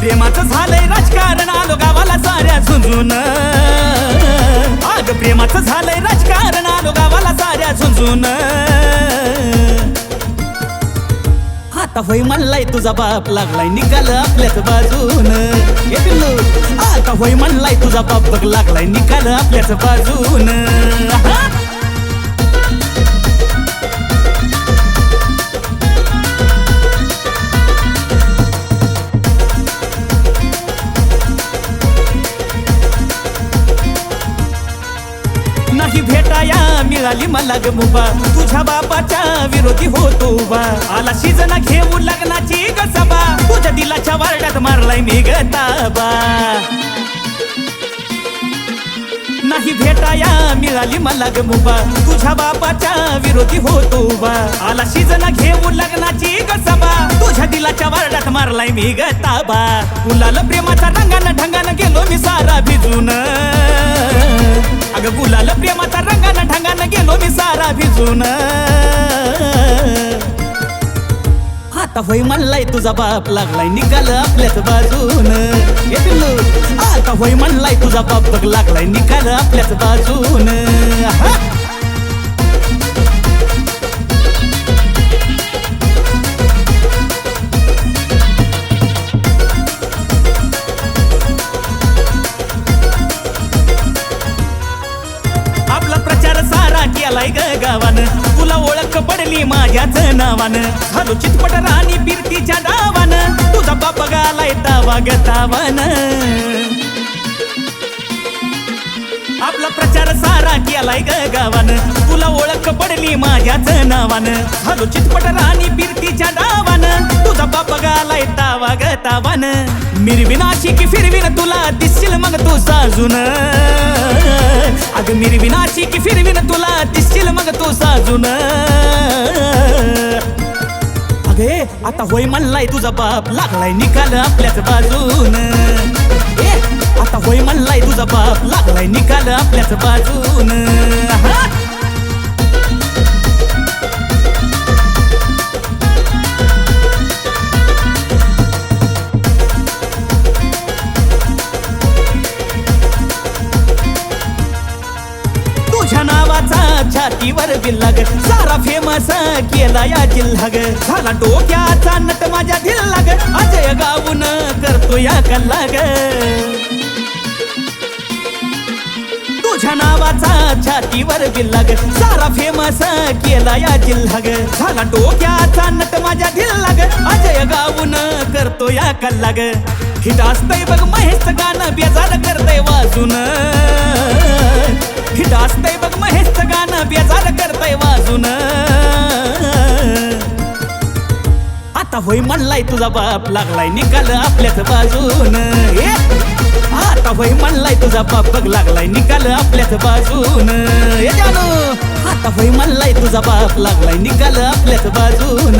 प्रेमाचं झालंय राजकारण आलो गावाला साऱ्या झुंजून आग प्रेमाचं झालंय राजकारण आलो गावाला साऱ्या झुंजून आता होय म्हणलाय तुझा बाप लागलाय निकाल आपल्याच बाजून. आता होय म्हणलाय तुझा बाप बघ लागलाय निकाल आपल्याच बाजून. नाही भेटाया मिळाली मला ग मुबा तुझ्या बापाच्या विरोधी होतो उभा. आला शिजन घेऊ लग्नाची गसबा तुझ्या दिलाच्या वारड्यात मारलाय मी ग नाही भेटाया मिळाली मला ग मुबा तुझ्या बापाच्या विरोधी होतो उभा. आला शिजन घेऊ लग्नाची गसबा तुझ्या दिलाच्या वारड्यात मारलाय मी ग ताबा. प्रेमाच्या रंगानं ढंगानं गेलो मी सारा भिजून. अगं गुलाल प्रेमाचा रंगानं ढंगानं गेलो मी सारा भिजून. आता होय म्हणलाय तुझा बाप लागलाय निकाल आपल्याच बाजून. आता होय म्हणलाय तुझा बाप बघ लागलाय निकाल आपल्याच बाजून. गेली माझ्याच नावानं. झालो चितपट राणी बिरतीच्या डावानं तुझा बाप गालाय तावा ग आपला प्रचार सारा केलाय ग गावानं. तुला ओळख पडली माझ्याच नावानं. झालो चितपट राणी बिरतीच्या डावानं तुझा बाप गालाय तावा गतावान मिरविनाशी की फिरविन तुला दिसशील मग तू साजून अग मिरविनाशी की फिरविन तुला दिसशील मग तू साजून अगे आता होय म्हणलाय तुझा बाप लागलाय निकाल आपल्याच बाजून. ए आता होय म्हणलाय तुझा बाप लागलाय निकाल आपल्याच बाजून. छातीवर बिल्लाग. सारा फेमस केला या जिल्हा ग झाला डोक्याचा नट माझ्या दिल्ला अजय गाऊन करतो या कल्ला तुझ्या नावाचा छातीवर बिल्लाग. सारा फेमस केला या जिल्हा ग झाला डोक्याचा नट माझ्या दिल्ला अजय गाऊन करतो या कल्ला हिट असतंय बघ महेश गाणं बेजार करतय वाजून. हिट असतंय बघ महेश गाणं बेजार करतय वाजून आता होय म्हणलाय तुझा बाप लागलाय निकाल आपल्याच बाजून. आता होय म्हणलाय तुझा बाप बघ लागलाय निकाल आपल्याच बाजून. आता होय म्हणलाय तुझा बाप लागलाय निकाल आपल्याच बाजून.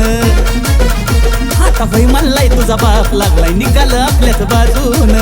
आता होय म्हणलाय तुझा बाप लागलाय निकाल आपल्याच बाजून.